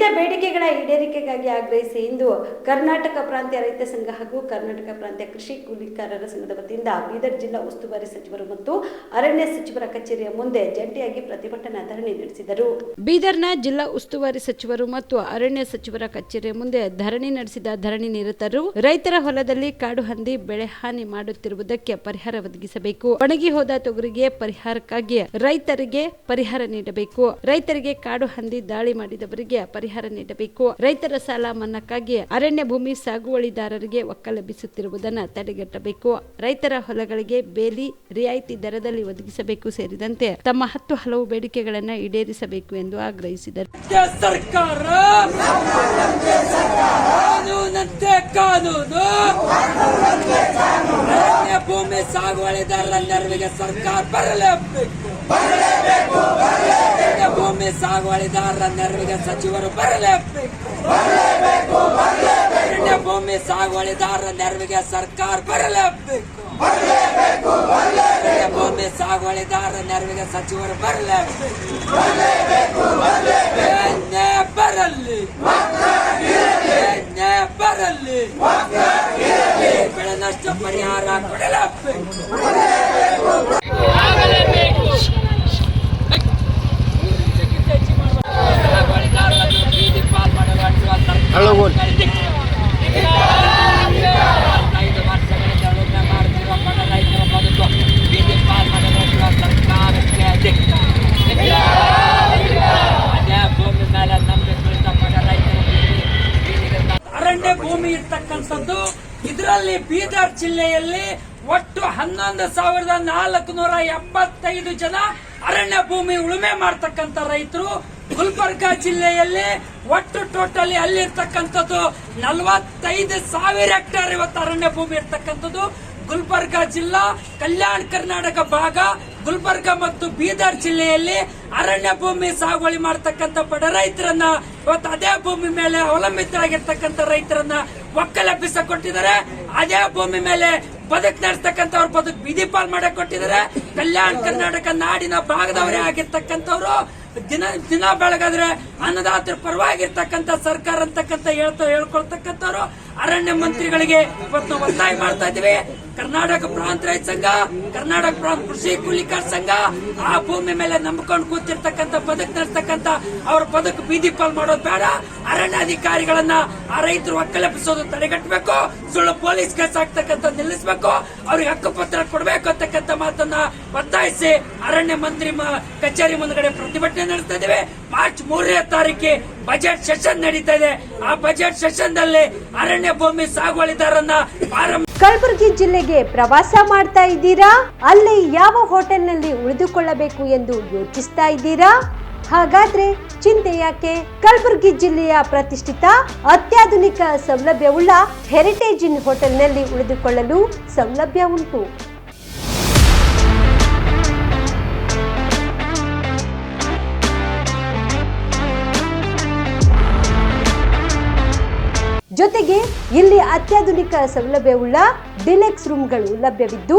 ವಿವಿಧ ಬೇಡಿಕೆಗಳ ಈಡೇರಿಕೆಗಾಗಿ ಆಗ್ರಹಿಸಿ ಇಂದು ಕರ್ನಾಟಕ ಪ್ರಾಂತ್ಯ ರೈತ ಸಂಘ ಹಾಗೂ ಕರ್ನಾಟಕ ಪ್ರಾಂತ್ಯ ಕೃಷಿ ಕೂಲಿಕಾರರ ಸಂಘದ ವತಿಯಿಂದ ಬೀದರ್ ಜಿಲ್ಲಾ ಉಸ್ತುವಾರಿ ಸಚಿವರು ಮತ್ತು ಅರಣ್ಯ ಸಚಿವರ ಕಚೇರಿಯ ಮುಂದೆ ಜಂಟಿಯಾಗಿ ಪ್ರತಿಭಟನಾ ಧರಣಿ ನಡೆಸಿದರು. ಬೀದರ್ನ ಜಿಲ್ಲಾ ಉಸ್ತುವಾರಿ ಸಚಿವರು ಮತ್ತು ಅರಣ್ಯ ಸಚಿವರ ಕಚೇರಿಯ ಮುಂದೆ ಧರಣಿ ನಡೆಸಿದ ಧರಣಿ ನಿರತರು ರೈತರ ಹೊಲದಲ್ಲಿ ಕಾಡು ಹಂದಿ ಬೆಳೆ ಹಾನಿ ಮಾಡುತ್ತಿರುವುದಕ್ಕೆ ಪರಿಹಾರ ಒದಗಿಸಬೇಕು. ಒಣಗಿ ಹೋದ ತೊಗರಿಗೆ ಪರಿಹಾರಕ್ಕಾಗಿ ರೈತರಿಗೆ ಪರಿಹಾರ ನೀಡಬೇಕು. ರೈತರಿಗೆ ಕಾಡು ಹಂದಿ ದಾಳಿ ಮಾಡಿದವರಿಗೆ ಪರಿಹಾರ ನೀಡಬೇಕು. ರೈತರ ಸಾಲ ಮನ್ನಾಕ್ಕಾಗಿ ಅರಣ್ಯ ಭೂಮಿ ಸಾಗುವಳಿದಾರರಿಗೆ ಒಕ್ಕಲೆಬ್ಬಿಸುತ್ತಿರುವುದನ್ನು ತಡೆಗಟ್ಟಬೇಕು. ರೈತರ ಹೊಲಗಳಿಗೆ ಬೇಲಿ, ರಿಯಾಯಿತಿ ದರದಲ್ಲಿ ಒದಗಿಸಬೇಕು ಸೇರಿದಂತೆ ತಮ್ಮ ಹತ್ತು ಹಲವು ಬೇಡಿಕೆಗಳನ್ನು ಈಡೇರಿಸಬೇಕು ಎಂದು ಆಗ್ರಹಿಸಿದರು. ಕಾನೂನು. ಭೂಮಿ ಸಾಗುವಳಿದಾರರ ನೆರವಿಗೆ ಸರ್ಕಾರ ಬರಲೇಬೇಕು. ಭೂಮಿ ಸಾಗುವಳಿದಾರರ ನೆರವಿಗೆ ಸಚಿವರು ಬರಲೇಬೇಕು. ಭೂಮಿ ಸಾಗುವಳಿದಾರರ ನೆರವಿಗೆ ಸರ್ಕಾರ ಬರಲೇಬೇಕು. ಭೂಮಿ ಸಾಗುವಳಿದಾರರ ನೆರವಿಗೆ ಸಚಿವರು ಬರಲೇಬೇಕು. ಬರಲಿ. ಬರಲಿ. ನಷ್ಟ ಪರಿಹಾರ ಕೊಡಲೇಬೇಕು ಅರಣ್ಯ ಭೂಮಿ ಇರ್ತಕ್ಕಂಥದ್ದು ಇದರಲ್ಲಿ ಬೀದರ್ ಜಿಲ್ಲೆಯಲ್ಲಿ ಒಟ್ಟು ಹನ್ನೊಂದು ಸಾವಿರದ ನಾಲ್ಕು ನೂರ ಎಂಬತ್ತೈದು ಜನ ಅರಣ್ಯ ಭೂಮಿ ಉಳುಮೆ ಮಾಡ್ತಕ್ಕಂಥ ರೈತರು. ಗುಲ್ಬರ್ಗಾ ಜಿಲ್ಲೆಯಲ್ಲಿ ಒಟ್ಟು ಟೋಟಲಿ ಅಲ್ಲಿರ್ತಕ್ಕಂಥದ್ದು ನಲವತ್ತೈದು ಸಾವಿರ ಹೆಕ್ಟೇರ್ ಇವತ್ತು ಅರಣ್ಯ ಭೂಮಿ ಇರ್ತಕ್ಕಂಥದ್ದು. ಗುಲ್ಬರ್ಗಾ ಜಿಲ್ಲಾ, ಕಲ್ಯಾಣ ಕರ್ನಾಟಕ ಭಾಗ, ಗುಲ್ಬರ್ಗ ಮತ್ತು ಬೀದರ್ ಜಿಲ್ಲೆಯಲ್ಲಿ ಅರಣ್ಯ ಭೂಮಿ ಸಾಗುವಳಿ ಮಾಡತಕ್ಕಂಥ ಬಡ ರೈತರನ್ನ, ಇವತ್ತು ಅದೇ ಭೂಮಿ ಮೇಲೆ ಅವಲಂಬಿತರಾಗಿರ್ತಕ್ಕಂಥ ರೈತರನ್ನ ಒಕ್ಕಲೆಬ್ಬಿಸ ಕೊಟ್ಟಿದ್ದಾರೆ. ಅದೇ ಭೂಮಿ ಮೇಲೆ ಬದುಕು ನಡೆಸ್ತಕ್ಕಂಥವ್ರ ಬದುಕು ಬಿದಿಪಾಲ್ ಮಾಡಕ್ ಕೊಟ್ಟಿದ್ದಾರೆ. ಕಲ್ಯಾಣ ಕರ್ನಾಟಕ ನಾಡಿನ ಭಾಗದವರೇ ಆಗಿರ್ತಕ್ಕಂಥವ್ರು ದಿನ ದಿನ ಬೆಳಗಾದ್ರೆ ಅನ್ನದಾತರ ಪರವಾಗಿರ್ತಕ್ಕಂಥ ಸರ್ಕಾರ ಅಂತಕ್ಕಂಥ ಹೇಳ್ತಾ ಹೇಳ್ಕೊಳ್ತಕ್ಕಂಥವ್ರು. ಅರಣ್ಯ ಮಂತ್ರಿಗಳಿಗೆ ಇವತ್ತು ಒತ್ತಾಯ ಮಾಡ್ತಾ ಇದೀವಿ ಕರ್ನಾಟಕ ಪ್ರಾಂತ ರೈತ ಸಂಘ, ಕರ್ನಾಟಕ ಪ್ರಾಂತ ಕೃಷಿ ಕೂಲಿಕಾರ ಸಂಘ, ಆ ಭೂಮಿ ಮೇಲೆ ನಂಬಿಕೊಂಡು ಕೂತಿರ್ತಕ್ಕಂಥ ಬದುಕು ನಡೆಸ್ತಕ್ಕಂಥ ಅವ್ರ ಬದುಕು ಬೀದಿ ಪಾಲ್ ಮಾಡೋದು ಬೇಡ. ಅರಣ್ಯಾಧಿಕಾರಿಗಳನ್ನ ಆ ರೈತರು ಒಕ್ಕಲೆಪಿಸೋದು ತಡೆಗಟ್ಟಬೇಕು. ಸುಳ್ಳು ಪೊಲೀಸ್ ಕೇಸ್ ಆಗ್ತಕ್ಕಂಥ ನಿಲ್ಲಿಸಬೇಕು, ಅವ್ರಿಗೆ ಹಕ್ಕುಪತ್ರ ಕೊಡಬೇಕು ಅಂತಕ್ಕಂಥ ಮಾತನ್ನ ಒತ್ತಾಯಿಸಿ ಅರಣ್ಯ ಮಂತ್ರಿ ಕಚೇರಿ ಮುಂದ್ಗಡೆ ಪ್ರತಿಭಟನೆ ನಡೆಸ್ತಾ ಇದ್ದೇವೆ. ಮಾರ್ಚ್ ಮೂರನೇ ತಾರೀಕಿ ಬಜೆಟ್ ಸೆಷನ್ ನಡೀತಾ ಇದೆ. ಆ ಬಜೆಟ್ ಸೆಷನ್ ದಲ್ಲಿ ಅರಣ್ಯ ಭೂಮಿ ಸಾಗುವಳಿದಾರನ್ನ ಕಲಬುರಗಿ ಜಿಲ್ಲೆಗೆ ಪ್ರವಾಸ ಮಾಡ್ತಾ ಇದ್ದೀರಾ? ಅಲ್ಲಿ ಯಾವ ಹೋಟೆಲ್ನಲ್ಲಿ ಉಳಿದುಕೊಳ್ಳಬೇಕು ಎಂದು ಯೋಚಿಸ್ತಾ ಇದ್ದೀರಾ? ಹಾಗಾದ್ರೆ ಚಿಂತೆ ಯಾಕೆ? ಕಲಬುರಗಿ ಜಿಲ್ಲೆಯ ಪ್ರತಿಷ್ಠಿತ ಅತ್ಯಾಧುನಿಕ ಸೌಲಭ್ಯವುಳ್ಳ ಹೆರಿಟೇಜ್ ಇನ್ ಹೋಟೆಲ್ನಲ್ಲಿ ಉಳಿದುಕೊಳ್ಳಲು ಸೌಲಭ್ಯ ಉಂಟು. ಜೊತೆಗೆ ಇಲ್ಲಿ ಅತ್ಯಾಧುನಿಕ ಸೌಲಭ್ಯವುಳ್ಳ ಡಿಲೆಕ್ಸ್ ರೂಮ್ಗಳು ಲಭ್ಯವಿದ್ದು